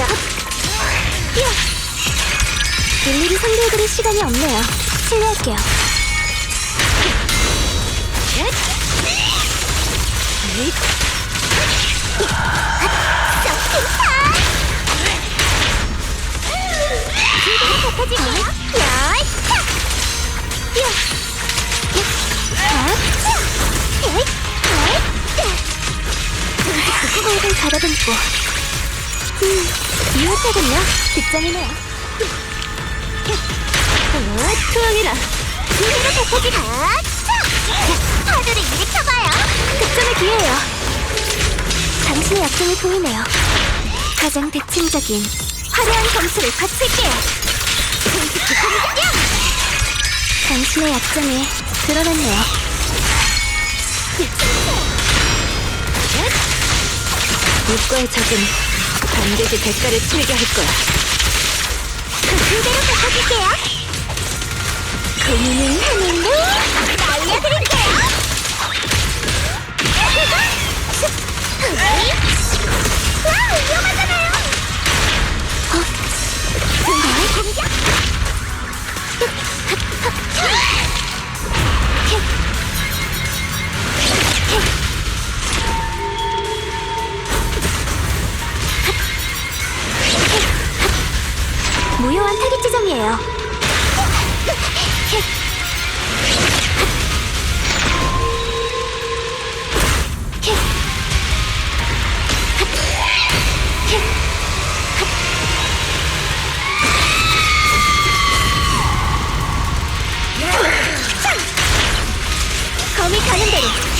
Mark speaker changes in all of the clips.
Speaker 1: 히야 히야 일일이 상대해드릴 시간이 없네요 실례할게요 가다듬고 음, 유효하군요. 득점이네요. 어, 투영이라. 뒤로 덮어지 파도를 일으켜봐요. 득점의 기회예요. 당신의 약점을 보이네요. 가장 대칭적인 화려한 점수를 바칠게요. 당신의 약점이 드러났네요. 이과의 적은 반드시 대가를 치르게 할 거야. 그대로 바꿔줄게요. 고민은 하 무효한 타깃 지점이에요.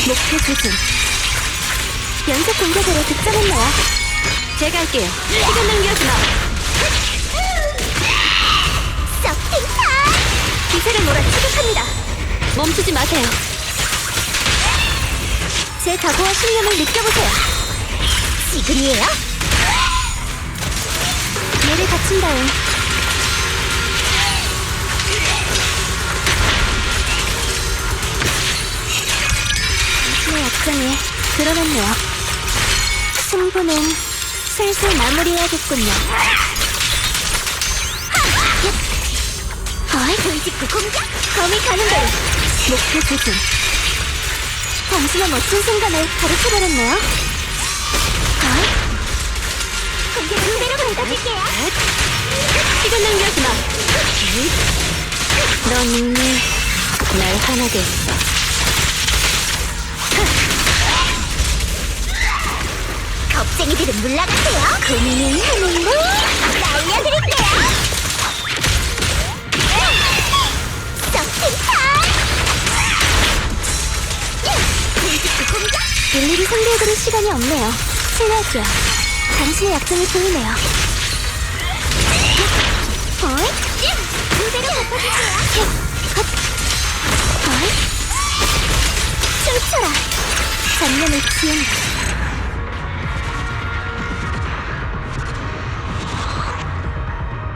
Speaker 1: 목표 조준. 연속 공격으로 득점했나요? 제가 할게요. 시간 낭비하지 마. 몰아치겠습니다. 멈추지 마세요. 제 각오와 신념을 느껴보세요. 지금이에요? 얘를 갖춘 다음 당신의 약점이 드러났네요. 승부는 슬슬 마무리해야겠군요. 어이, 돌직구 공격! 검이 가는 대로 목표 조준. 당신의 멋진 순간을 가르쳐버렸네요. 어이? 공격 그대로 받아줄게요. 시간 낭비하지 마. 넌 이미 날 화나게 했어. 겁쟁이들은 물러가세요. 고민은 하는데 날려드릴게요. 상대해드릴 시간이 없네요. 실례할게요. 당신의 약점을 보이네요. 어이? 어이? 춤춰라. 전면을 지운다.